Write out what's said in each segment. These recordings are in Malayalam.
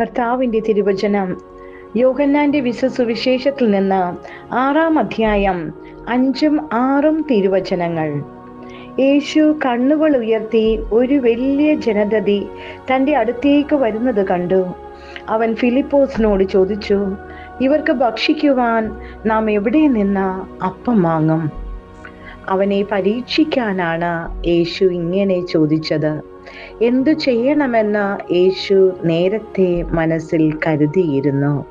കർത്താവിന്റെ തിരുവചനം. യോഹന്നാന്റെ വിശ്വസുവിശേഷത്തിൽ നിന്ന് ആറാം അധ്യായം അഞ്ചും ആറും തിരുവചനങ്ങൾ. യേശു കണ്ണുകൾ ഉയർത്തി ഒരു വലിയ ജനതതി തന്റെ അടുത്തേക്ക് വരുന്നത് കണ്ടു. അവൻ ഫിലിപ്പോസിനോട് ചോദിച്ചു ഇവർക്ക് ഭക്ഷിക്കുവാൻ നാം എവിടെ നിന്ന് അപ്പം വാങ്ങും? അവനെ പരീക്ഷിക്കാനാണ് യേശു ഇങ്ങനെ ചോദിച്ചത്. എന്തു ചെയ്യണമെന്ന് യേശു നേരത്തെ മനസ്സിൽ കരുതിയിരുന്നു.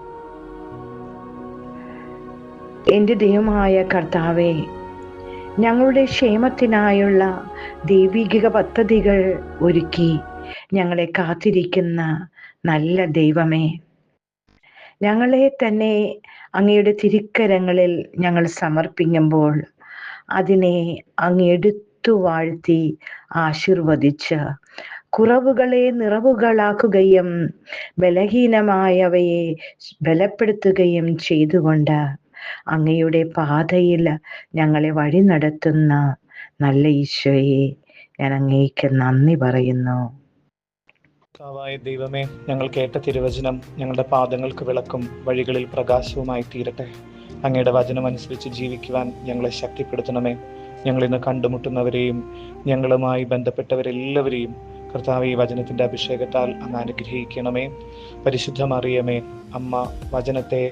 എന്റെ ദൈവമായ കർത്താവെ ഞങ്ങളുടെ ക്ഷേമത്തിനായുള്ള ദൈവിക പദ്ധതികൾ ഒരുക്കി ഞങ്ങളെ കാത്തിരിക്കുന്ന നല്ല ദൈവമേ. ഞങ്ങളെ തന്നെ അങ്ങയുടെ തിരിക്കരങ്ങളിൽ ഞങ്ങൾ സമർപ്പിക്കുമ്പോൾ അതിനെ അങ്ങ് എടുത്തു വാഴ്ത്തി ആശീർവദിച്ച്. കുറവുകളെ നിറവുകളാക്കുകയും ബലഹീനമായവയെ ബലപ്പെടുത്തുകയും ചെയ്തുകൊണ്ട് അങ്ങയുടെ പാതയിൽ ഞങ്ങളെ വഴി നടത്തുന്ന നല്ല ഈശോയെ ഞാൻ അങ്ങേക്ക് നന്ദി പറയുന്നു. കർത്താവായ ദൈവമേ ഞങ്ങൾ കേട്ട തിരുവചനം ഞങ്ങളുടെ പാദങ്ങൾക്ക് വിളക്കും വഴികളിൽ പ്രകാശവുമായി തീരട്ടെ. അങ്ങയുടെ വചനം അനുസരിച്ച് ജീവിക്കുവാൻ ഞങ്ങളെ ശക്തിപ്പെടുത്തണമേ. ഞങ്ങൾ ഇന്ന് കണ്ടുമുട്ടുന്നവരെയും ഞങ്ങളുമായി ബന്ധപ്പെട്ടവരെല്ലാവരെയും കർത്താവ് ഈ വചനത്തിന്റെ അഭിഷേകത്താൽ അങ്ങ് അനുഗ്രഹിക്കണമേ. പരിശുദ്ധമറിയമേ അമ്മ വചനത്തെ